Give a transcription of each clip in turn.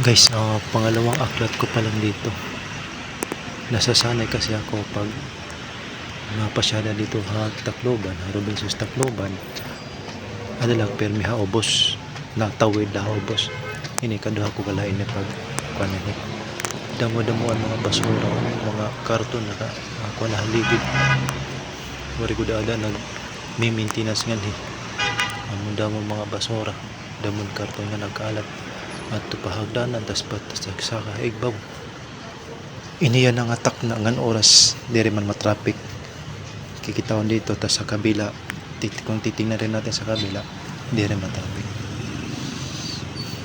Guys, ah, pangalawang aklat ko pa lang dito. Nasasanay kasi ako pag napasyada dito ha Tacloban, ha Robinson's Tacloban. Ada lang permi ha ubos. Natawid na ha ubos. Ini kaduha ko kalain na pag. Damo-damo ang mga basura, mga karton na ako na haligid. Wari ko daada nag may maintenance nga ni. Amo damo mga basura, damon karton nga nagkalat at tupahagdanan tas patas saka igbaw. Iniyan ang atak na ngan oras diri man matraffic kikitaon dito tas sa kabila. Tit kung titingnan rin natin sa kabila di rin matraffic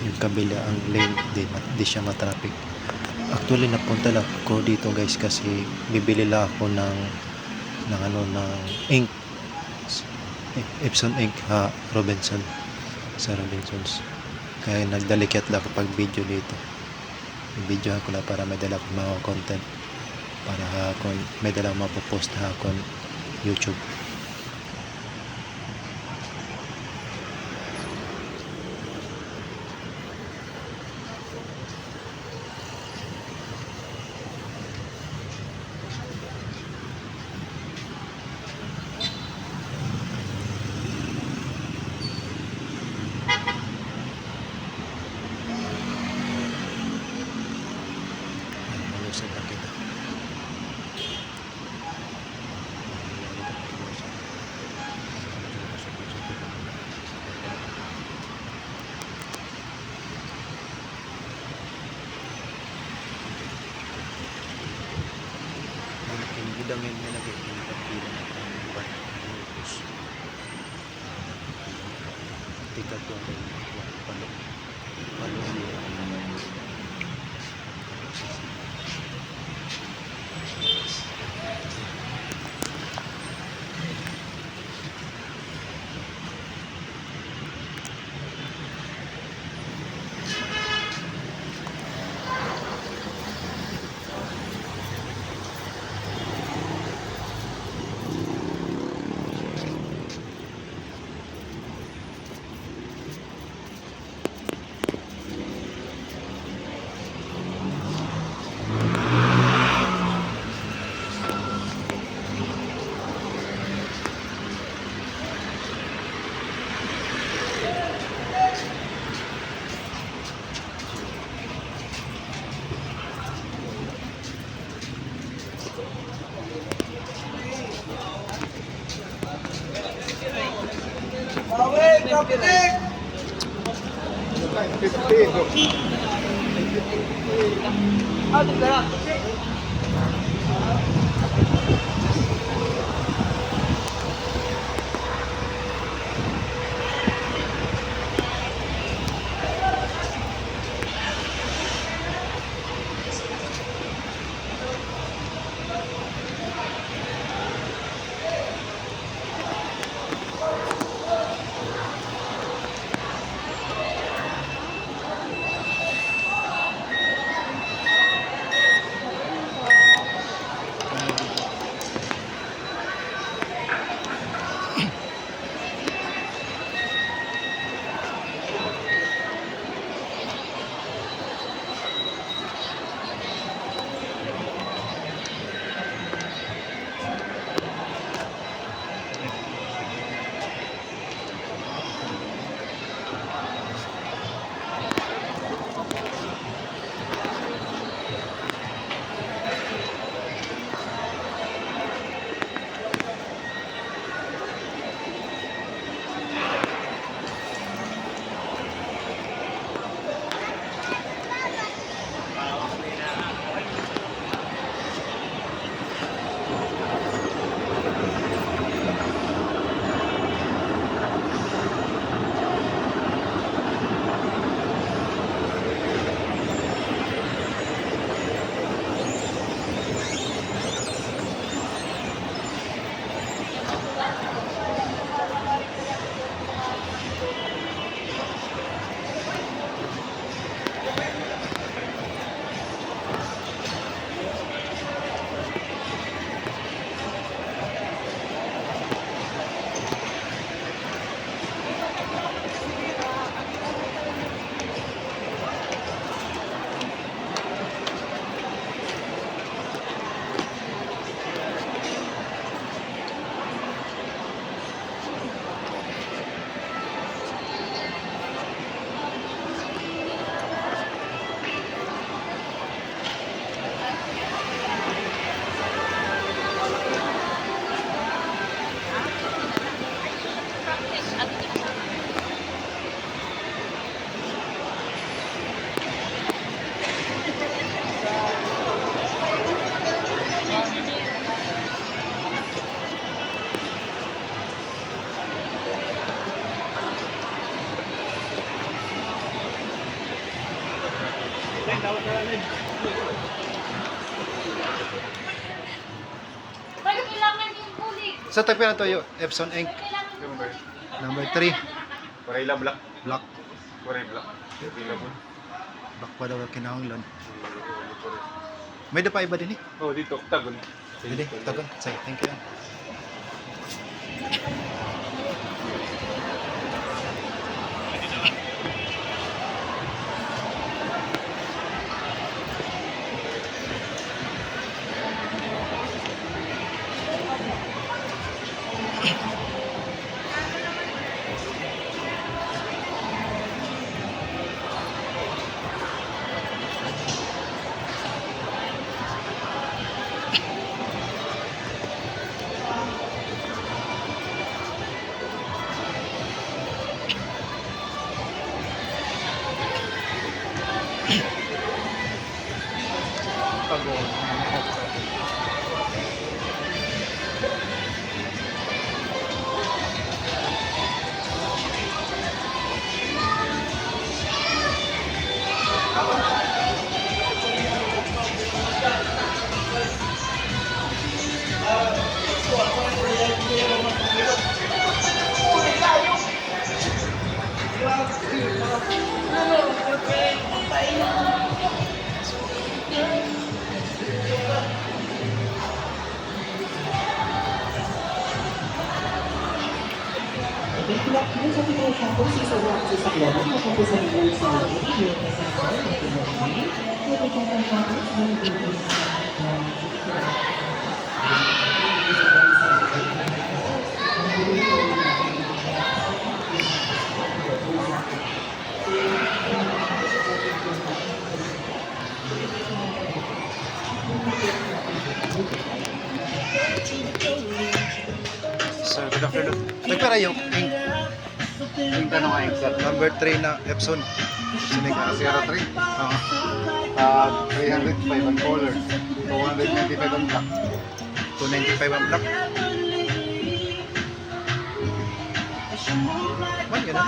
yung kabila ang lane di, di siya matraffic actually napunta lang ko dito guys kasi bibili lang ako ng ng ano ng ink. Epson ink ha Robinson. Sa Robinsons kaya nagdalikit lang kapag video dito. Video ko lang para may dala akong mga content. Para hakon may dala mapopost hakon YouTube malusog na kita Gidangin na lagi yung pagpila ng pangbuwan ng ubus. Tikat ko ang palo. Palo 950. 950. Sa na to yung Epson yung Number. number 3. Warayla black. Black. Waray black. Black pa daw ang kinahanglan. May da pa iba din eh. Oh, dito. Tagon. Hindi, tagon. Sige, thank you. Lord. Sir, good afternoon. Nagpara yung ink Yung tanong exact. number 3 na Epson. Sinig. Ah, 03. Oo. Ah, 305 ang color. 295 ang black. 295 ang black. Man, yun na.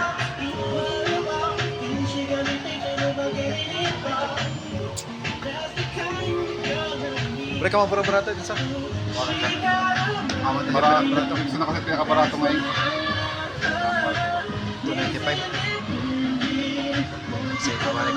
Pre ka mabara-barata din sa Barato. Gusto na kasi pinaka-barato ngayon. 295. Say the word.